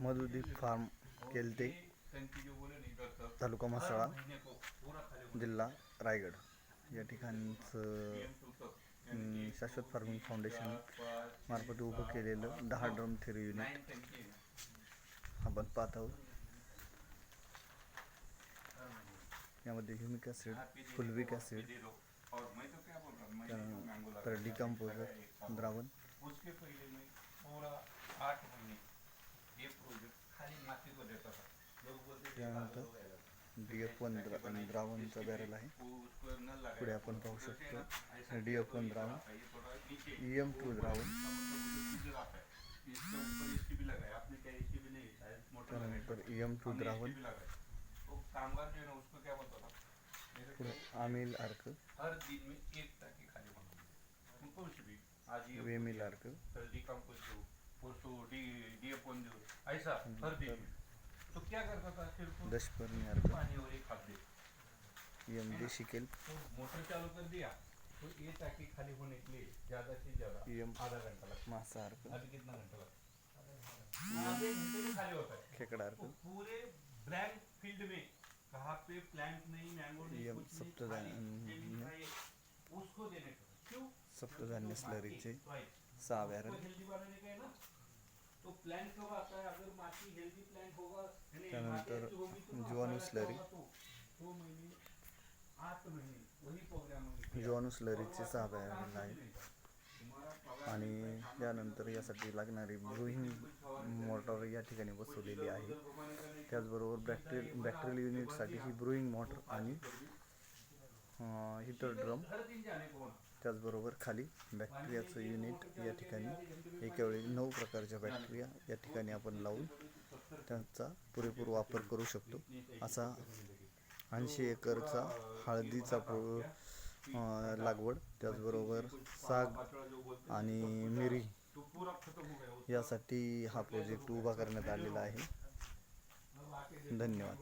Madhudeep form केलते तालुका म्हसाळा जिल्हा रायगड. या ठिकाणचं शाश्वत फार्मिंग फाउंडेशन मार्फत उभं केलेलं दहा ड्रम थेरी युनिट आपण पाहत आहोत यामध्ये ह्युमिक ॲसिड फुलविक ॲसिड तर डिकम्पोजर द्रावण. उसके पहले मैं पूरा आठ महीने ये प्रोजेक्ट खाली माती को देता था लोग बोलते हो। डी एफ वन द्रा द्रावणचा बॅरल आहे। पुढे आपण पाहू शकतो डी एफ वन द्रावण. है, ई एम टू द्रावण. है। त्यानंतर ई एम टू द्रावण. है आमिल अर्क हर दिन में एक टाकी వేమి तो तो दस पर एम शिकेल तो मोटर चालू कर दिया तो ये टाकी खाली होने के लिए ज़्यादा से ज़्यादा आधा घंटा मासा अभी कितना घंटा लगा? पूरे ब्लैंक फ़ील्ड में पे प्लांट नहीं मैंगो नहीं कुछ नहीं खाली सप्तधान्य स्लरीचे. सहा बॅरल त्यानंतर जीवाणु आपका स्लरी. जीवाणू स्लरीचे सहा बॅरल आहे? आणि यानंतर यासाठी लागणारी ब्रुईंग मोटर या ठिकाणी बसवलेली आहे. त्याचबरोबर बॅक्टेरियल बॅक्टेरियल युनिटसाठी ही ब्रुईंग मोटर आणि हिटर ड्रम. त्याचबरोबर खाली बॅक्टेरियाचं युनिट या ठिकाणी एका वेळी नऊ प्रकारच्या बॅक्टेरिया या ठिकाणी आपण लावून त्यांचा पुरेपूर वापर करू शकतो. असा ऐंशी एकरचा हळदीचा लागवड त्याचबरोबर साग आणि मिरी यासाठी हा प्रोजेक्ट उभा करण्यात आलेला आहे. धन्यवाद.